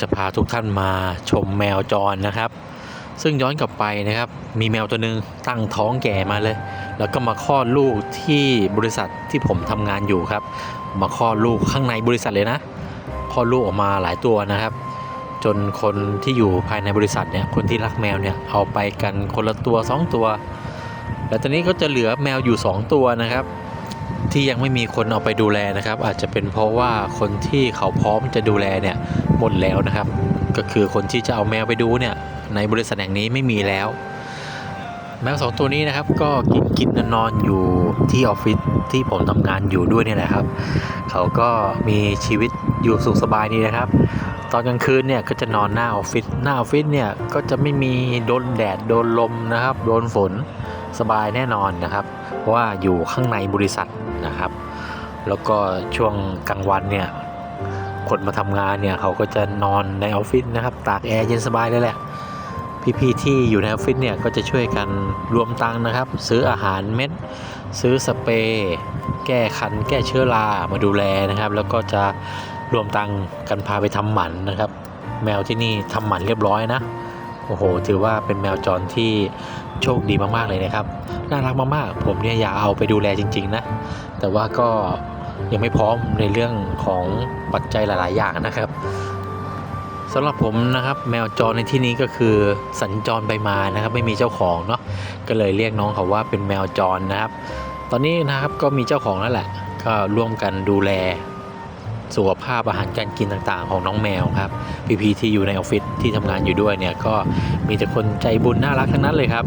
จะพาทุกท่านมาชมแมวจรนะครับ ซึ่งย้อนกลับไปนะครับ มีแมวตัวหนึ่งตั้งท้องแก่มาเลย แล้วก็มาคลอดลูกที่บริษัทที่ผมทำงานอยู่ครับ มาคลอดลูกข้างในบริษัทเลยนะคลอดลูกออกมาหลายตัวนะครับ จนคนที่อยู่ภายในบริษัทเนี่ยคนที่รักแมวเนี่ยเอาไปกันคนละตัวสองตัว แล้วตอนนี้ก็จะเหลือแมวอยู่ 2 ตัวนะครับ ที่ยังไม่มีคนเอาไปดูแลนะครับ อาจจะเป็นเพราะว่าคนที่เขาพร้อมจะดูแลเนี่ยหมดแล้วนะครับ ก็คือคนที่จะเอาแมวไปดูเนี่ยในบริษัทแห่งนี้ไม่มีแล้ว แมวสองตัวนี้นะครับ ก็กินกินนอนๆอยู่ที่ออฟฟิศที่ผมทำงานอยู่ด้วยนี่แหละครับ เขาก็มีชีวิตอยู่สุขสบายดีนะครับ ตอนกลางคืนเนี่ยก็จะนอนหน้าออฟฟิศหน้าออฟฟิศเนี่ยก็จะไม่มีโดนแดดโดนลมนะครับ โดนฝน สบายแน่นอนนะครับเพราะว่าอยู่ข้างในบริษัทนะครับ แล้วก็ช่วงกลางวันเนี่ยคนมาทำงานเนี่ยเขาก็จะนอนในออฟฟิศนะครับตากแอร์เย็นสบายเลยแหละพี่ๆที่อยู่ในออฟฟิศเนี่ยก็จะช่วยกันรวมตังค์นะครับ ซื้ออาหารเม็ด ซื้อสเปรย์แก้คัน แก้เชื้อรามาดูแลนะครับ แล้วก็จะรวมตังค์กันพาไปทำหมันนะครับ แมวที่นี่ทำหมันเรียบร้อยนะ โอ้โห ถือว่าเป็นแมวจรที่โชคดีมากๆเลยนะครับ น่ารักมากๆ ผมเนี่ยอยากเอาไปดูแลจริง ๆ นะ แต่ว่าก็ยังไม่พร้อมในเรื่องของปัจจัยหลาย ๆ อย่างนะครับสำหรับผมนะครับแมวจรในที่นี้ก็คือสัญจรไปมานะครับ ไม่มีเจ้าของเนาะก็เลยเรียกน้องเขาว่าเป็นแมวจรนะครับ ตอนนี้นะครับก็มีเจ้าของแล้วแหละ ก็ร่วมกันดูแล สุขภาพอาหารการกินต่างๆ ของน้องแมวครับพีพีที่อยู่ในออฟฟิศที่ทำงานอยู่ด้วยเนี่ยก็มีแต่คนใจบุญน่ารักทั้งนั้นเลยครับ